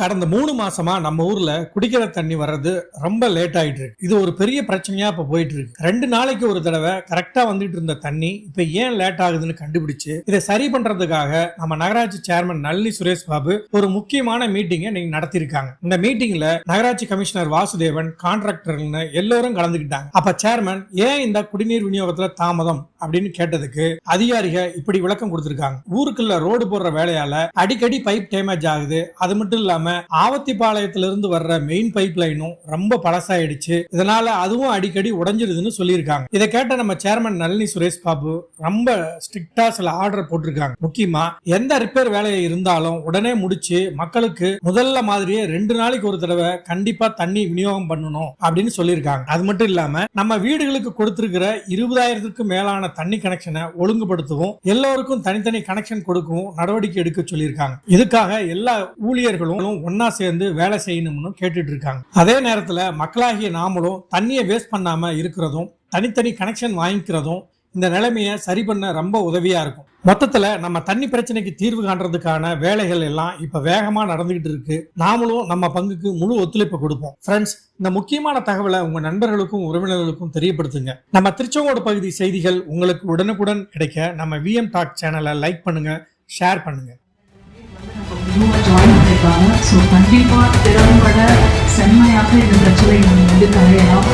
கடந்த மூணு மாசமா நம்ம ஊர்ல குடிக்கிற தண்ணி வர்றது ரொம்ப லேட் ஆயிட்டு இருக்கு. இது ஒரு பெரிய பிரச்சனையா இப்ப போயிட்டு இருக்கு. ரெண்டு நாளைக்கு ஒரு தடவை கரெக்டா வந்துட்டு இருந்த தண்ணி இப்ப ஏன் லேட் ஆகுதுன்னு கண்டுபிடிச்சு இதை சரி பண்றதுக்காக நம்ம நகராட்சி சேர்மன் நளினி சுரேஷ் பாபு ஒரு முக்கியமான மீட்டிங்கை நீங்க நடத்தியிருக்காங்க. இந்த மீட்டிங்ல நகராட்சி கமிஷனர் வாசுதேவன் கான்ட்ராக்டர்னு எல்லோரும் கலந்துக்கிட்டாங்க. அப்ப சேர்மன் ஏன் இந்த குடிநீர் விநியோகத்துல தாமதம் அப்படின்னு கேட்டதுக்கு அதிகாரிக இப்படி விளக்கம் கொடுத்திருக்காங்க. ஊருக்குள்ள ரோடு போடுற வேலையால அடிக்கடி பைப் டேமேஜ் ஆகுது. அது மட்டும் இல்லாம இல்லாம இருந்து வர்ற மெயின் பைப் லைனும் ரொம்ப பழசாயிடுச்சு. இதனால அதுவும் அடிக்கடி உடஞ்சிருதுன்னு சொல்லியிருக்காங்க. இதை கேட்ட நம்ம சேர்மன் நளினி சுரேஷ் பாபு ரொம்ப ஸ்ட்ரிக்டா சில ஆர்டர் போட்டிருக்காங்க. முக்கியமா எந்த ரிப்பேர் வேலையை இருந்தாலும் உடனே முடிச்சு மக்களுக்கு முதல்ல மாதிரியே ரெண்டு நாளைக்கு ஒரு தடவை கண்டிப்பா தண்ணி விநியோகம் பண்ணணும் அப்படின்னு சொல்லியிருக்காங்க. அது மட்டும் இல்லாம நம்ம வீடுகளுக்கு கொடுத்திருக்கிற இருபதாயிரத்துக்கு மேலான தண்ணி கனெக்ஷனை ஒழுங்குபடுத்தவும் எல்லோருக்கும் தனித்தனி கனெக்ஷன் கொடுக்கவும் நடவடிக்கை எடுக்க சொல்லியிருக்காங்க. இதுக்காக எல்லா ஊழியர்களும் ஒன்னா சேர்ந்து வேலை செய்யணும்னு கேட்டுட்டு இருக்காங்க. அதே நேரத்துல மக்களாகிய நாமளும் தண்ணியை வேஸ்ட் பண்ணாம இருக்கிறதும் தனித்தனி கனெக்ஷன் வாங்கிக்கிறதும் இந்த நிலைமையை சரி பண்ண ரொம்ப உதவியா இருக்கும். மொத்தத்துல நம்ம தண்ணி பிரச்சனைக்கு தீர்வு காண்றதுக்கான வேலைகள் எல்லாம் இப்ப வேகமா நடந்துகிட்டு இருக்கு. நாமளும் நம்ம பங்குக்கு முழு ஒத்துழைப்பு கொடுப்போம். ஃப்ரெண்ட்ஸ் இந்த முக்கியமான தகவலை உங்க நண்பர்களுக்கும் உறவினர்களுக்கும் தெரியப்படுத்துங்க. நம்ம திருச்செங்கோடு பகுதி செய்திகள் உங்களுக்கு உடனுக்குடன் கிடைக்க நம்ம விஎம் டாக் சேனலை லைக் பண்ணுங்க ஷேர் பண்ணுங்க. இருக்காங்க. ஸோ கண்டிப்பாக திறம்பட செம்மையாக இந்த பிரச்சனை வந்து களையலாம்.